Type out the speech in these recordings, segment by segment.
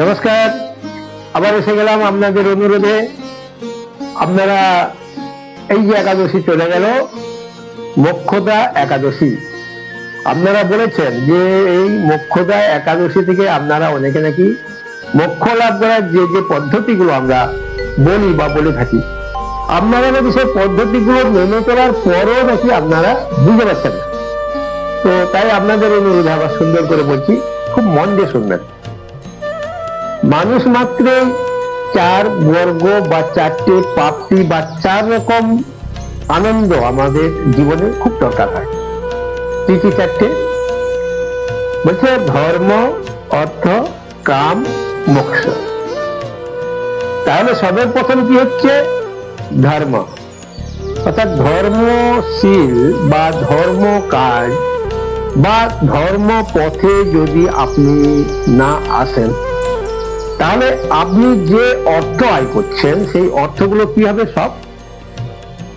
নমস্কার। আবার এসে গেলাম আপনাদের অনুরোধে। আপনারা এই যে একাদশী চলে গেল, মোক্ষদা একাদশী। আপনারা বলেছেন যে এই মোক্ষদা একাদশী থেকে আপনারা অনেকে নাকি মোক্ষ লাভ করার যে যে পদ্ধতিগুলো আমরা বলি বা বলে থাকি, আপনারা নাকি সেই পদ্ধতিগুলো মেনে চলার পরও নাকি আপনারা বুঝতে পারছেন না। তো তাই আপনাদের অনুরোধে আবার সুন্দর করে বলছি, খুব মন দিয়ে শুনবেন। মানুষ মাত্র চার বর্গ বা চারটে প্রাপ্তি বা চার রকম আনন্দ আমাদের জীবনে খুব দরকার হয়। কি কি চারটে? বলছে ধর্ম, অর্থ, কাম, মোক্ষ। তাহলে সবের প্রথম কি হচ্ছে? ধর্ম। অর্থাৎ ধর্মশীল বা ধর্ম কাজ বা ধর্ম পথে যদি আপনি না আসেন তাহলে আপনি যে অর্থ আয় করছেন, সেই অর্থগুলো কি হবে সব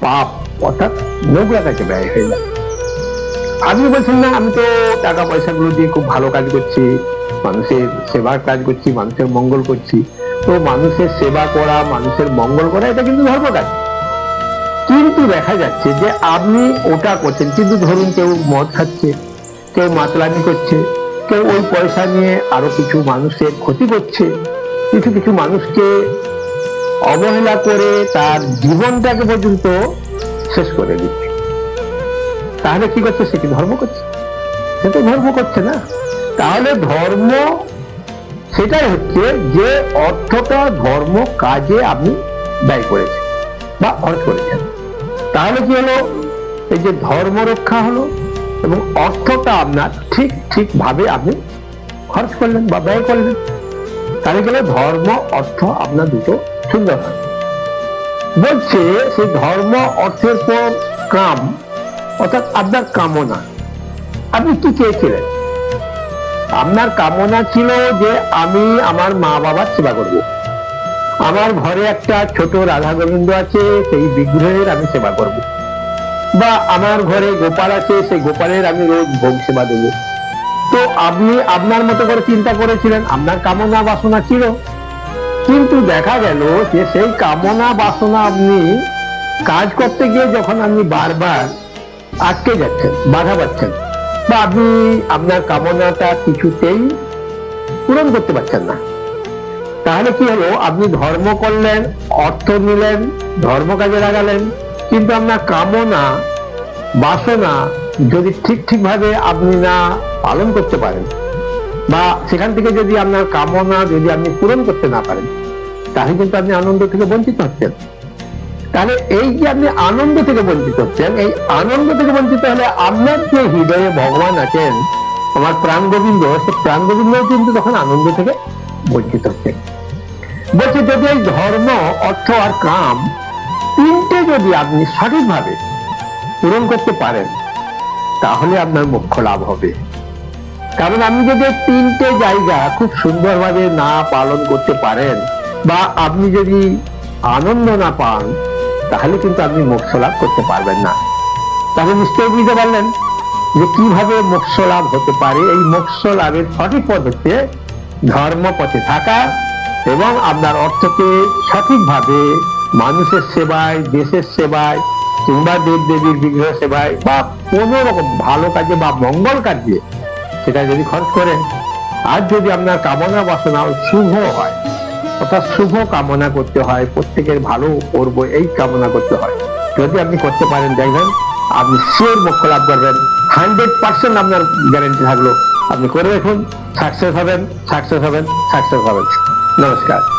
পাপ, অর্থাৎ নোংরা কাছে ব্যয় হয়ে যাবে আপনি বলছেন, না, আমি তো টাকা পয়সাগুলো দিয়ে খুব ভালো কাজ করছি, মানুষের সেবার কাজ করছি, মানুষের মঙ্গল করছি। তো মানুষের সেবা করা, মানুষের মঙ্গল করা, এটা কিন্তু ধর্ম কাজ। কিন্তু দেখা যাচ্ছে যে আপনি ওটা করছেন, কিন্তু ধরুন কেউ মদ খাচ্ছে, কেউ মাতলামি করছে কেউ ওই পয়সা নিয়ে আরও কিছু মানুষের ক্ষতি করছে। কিছু কিছু মানুষকে অবহেলা করে তার জীবনটাকে পর্যন্ত শেষ করে দিচ্ছে। তাহলে কি করছে? সে কি ধর্ম করছে? সে তো ধর্ম করছে না। তাহলে ধর্ম সেটাই হচ্ছে যে অর্থটা ধর্ম কাজে আপনি ব্যয় করেছেন বা খরচ করেছেন তাহলে কি হলো? এই যে ধর্ম রক্ষা হলো এবং অর্থটা আপনার ঠিক ঠিক ভাবে আপনি খরচ করলেন বা ব্যয় করলেন। তাহলে গেলে ধর্ম, অর্থ আপনার দুটো সুন্দর হয়। বলছে সেই ধর্ম, অর্থের পর কাম, অর্থাৎ আপনার কামনা। আপনি কি চেয়েছিলেন? আপনার কামনা ছিল যে আমি আমার মা বাবার সেবা করব। আমার ঘরে একটা ছোট রাধা গোবিন্দ আছে, সেই বিগ্রহের আমি সেবা করব। বা আমার ঘরে গোপাল আছে, সেই গোপালের আমি রোজ ভোগ সেবা দেবো। তো আপনি আপনার মতো করে চিন্তা করেছিলেন, আপনার কামনা বাসনা ছিল। কিন্তু দেখা গেল যে সেই কামনা বাসনা আপনি কাজ করতে গিয়ে যখন আপনি বারবার আটকে যাচ্ছেন, বাধা পাচ্ছেন, বা আপনি আপনার কামনাটা কিছুতেই পূরণ করতে পারছেন না। তাহলে কি হলো? আপনি ধর্ম করলেন, অর্থ নিলেন, ধর্ম কাজে লাগালেন কিন্তু আপনার কামনা, বাসনা যদি ঠিক ঠিক ভাবে আপনি না পালন করতে পারেন, বা সেখান থেকে যদি আপনার কামনা যদি আপনি পূরণ করতে না পারেন, তাহলে কিন্তু আপনি আনন্দ থেকে বঞ্চিত হচ্ছেন। তাহলে এই যে আপনি আনন্দ থেকে বঞ্চিত হচ্ছেন, এই আনন্দ থেকে বঞ্চিত হলে আপনার যে হৃদয়ে ভগবান আছেন, আমার প্রাণ গোবিন্দ সে প্রাণ গোবিন্দ কিন্তু তখন আনন্দ থেকে বঞ্চিত হচ্ছে। বলছে, যদি এই ধর্ম, অর্থ আর কাম তিনটে যদি আপনি সঠিকভাবে পূরণ করতে পারেন, তাহলে আপনার মোক্ষ লাভ হবে। কারণ আপনি যদি তিনটে জায়গা খুব সুন্দরভাবে না পালন করতে পারেন, বা আপনি যদি আনন্দ না পান, তাহলে কিন্তু আপনি মোক্ষ লাভ করতে পারবেন না। তাহলে নিশ্চয়ই বুঝতে পারলেন যে কীভাবে মোক্ষ লাভ হতে পারে। এই মোক্ষ লাভের সঠিক পদ্ধতি ধর্ম পথে থাকা এবং আপনার অর্থকে সঠিকভাবে মানুষের সেবায়, দেশের সেবায়, কিংবা দেব দেবীর বিগ্রহ সেবায়, বা কোনো রকম ভালো কাজে বা মঙ্গল কাজে, সেটা যদি খরচ করেন, আর যদি আপনার কামনা বাসনা শুভ হয়, অর্থাৎ শুভ কামনা করতে হয়, প্রত্যেকের ভালো করব, এই কামনা করতে হয়, যদি আপনি করতে পারেন, দেখবেন আপনি শিওর মোক্ষ লাভ করবেন হান্ড্রেড পার্সেন্ট আপনার গ্যারেন্টি থাকল, আপনি করে দেখুন সাকসেস হবেন সাকসেস হবেন সাকসেস হবেন। নমস্কার।